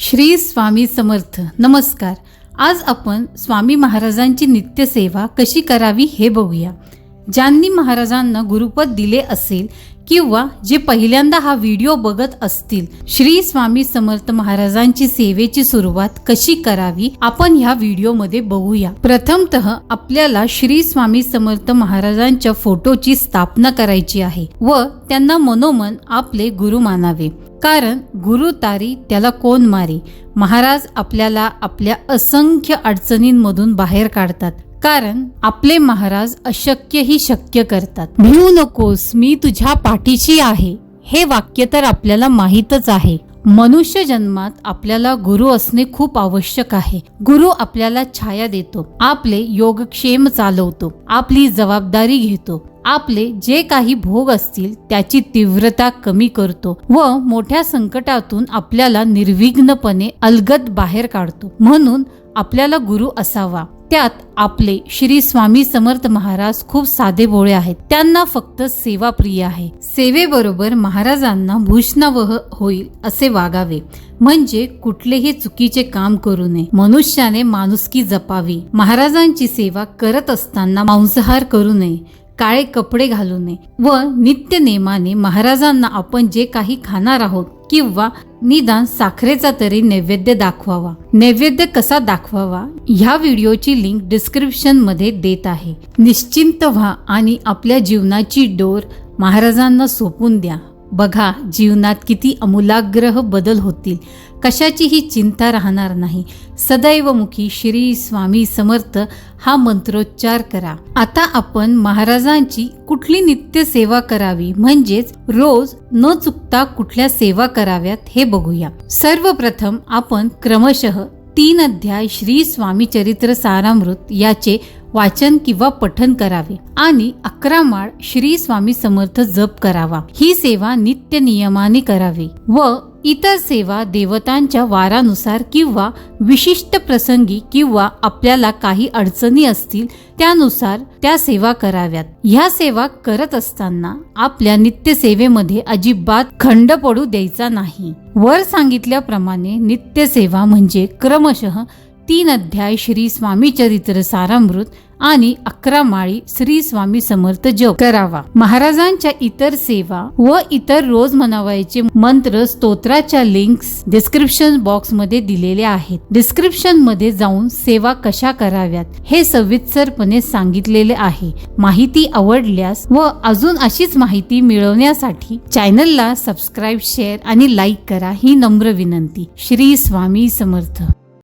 श्री स्वामी समर्थ. नमस्कार. आज आपण स्वामी महाराजांची नित्यसेवा कशी करावी हे बघूया. ज्यांनी महाराजांना गुरुपद दिले असेल किंवा जे पहिल्यांदा हा व्हिडिओ बघत असतील श्री स्वामी समर्थ महाराजांची सेवेची सुरुवात कशी करावी आपण ह्या व्हिडिओमध्ये बघूया. प्रथमतः आपल्याला श्री स्वामी समर्थ महाराजांच्या फोटोची स्थापना करायची आहे व त्यांना मनोमन आपले गुरु मानावे. कारण गुरु तारी त्याला कोण मारी? महाराज आपल्याला आपल्या असंख्य अडचणींमधून बाहेर काढतात. कारण आपले महाराज अशक्यही शक्य करतात. भिवू नकोस मी तुझ्या पाठीशी आहे. हे वाक्य तर आपल्याला माहीतच आहे. मनुष्य जन्मात आपल्याला गुरु असणे खूप आवश्यक आहे. गुरु आपल्याला छाया देतो. आपले योगक्षेम चालवतो. आपली जबाबदारी घेतो. आपले जे काही भोग असतील त्याची तीव्रता कमी करतो व मोठ्या संकटातून आपल्याला निर्विघ्नपणे अलगद बाहेर काढतो. म्हणून आपल्याला गुरु असावा. त्यात आपले श्री स्वामी समर्थ महाराज खूप साधे भोळे आहेत. त्यांना फक्त सेवा प्रिय आहे. सेवेबरोबर महाराजांना भूषणावह होईल असे वागावे. म्हणजे कुठलेही चुकीचे काम करू नये. मनुष्याने माणुसकी जपावी. महाराजांची सेवा करत असताना मांसाहार करू नये. काळे कपडे घालू नये व नित्य नेमाने महाराजांना आपण जे काही खाणार आहोत किंवा निदान साखरेचा तरी नैवेद्य दाखवावा. नैवेद्य कसा दाखवावा? ह्या व्हिडिओची लिंक डिस्क्रिप्शनमध्ये देत आहे. निश्चिंत व्हा आणि आपल्या जीवनाची डोर महाराजांना सोपून द्या. बघा जीवनात किती अमूलाग्रह बदल होतील. कशाचीही चिंता राहणार नाही. सदैव मुखी श्री स्वामी समर्थ हा मंत्रोच्चार करा. आता आपण महाराजांची कुठली नित्य सेवा करावी? म्हणजेच रोज न चुकता कुठल्या सेवा कराव्यात हे बघूया. सर्वप्रथम आपण क्रमशः तीन अध्याय श्री स्वामी चरित्र सारामृत याचे वाचन किंवा पठन करावे. आणि अकरा माळ श्री स्वामी समर्थ जप करावा. ही सेवा नित्य नियमाने करावी. व इतर सेवा देवतांच्या वारानुसार किंवा विशिष्ट प्रसंगी किंवा आपल्याला काही अडचणी असतील त्यानुसार त्या सेवा कराव्यात. ह्या सेवा करत असताना आपल्या नित्य सेवेमध्ये अजिबात खंड पडू द्यायचा नाही. वर सांगितल्याप्रमाणे नित्य सेवा म्हणजे क्रमशः तीन अध्याय श्री स्वामी चरित्र सारामृत आणि अकरा माळी श्री स्वामी समर्थ जप करावा. महाराजांच्या इतर सेवा व इतर रोज म्हणावायचे मंत्र स्तोत्राच्या लिंक्स डिस्क्रिप्शन बॉक्समध्ये दिलेले आहेत. डिस्क्रिप्शनमध्ये जाऊन सेवा कशा कराव्यात हे सविस्तरपणे सांगितलेले आहे. माहिती आवडल्यास व अजून अशीच माहिती मिळवण्यासाठी चॅनलला सबस्क्राईब शेअर आणि लाईक करा ही नम्र विनंती. श्री स्वामी समर्थ.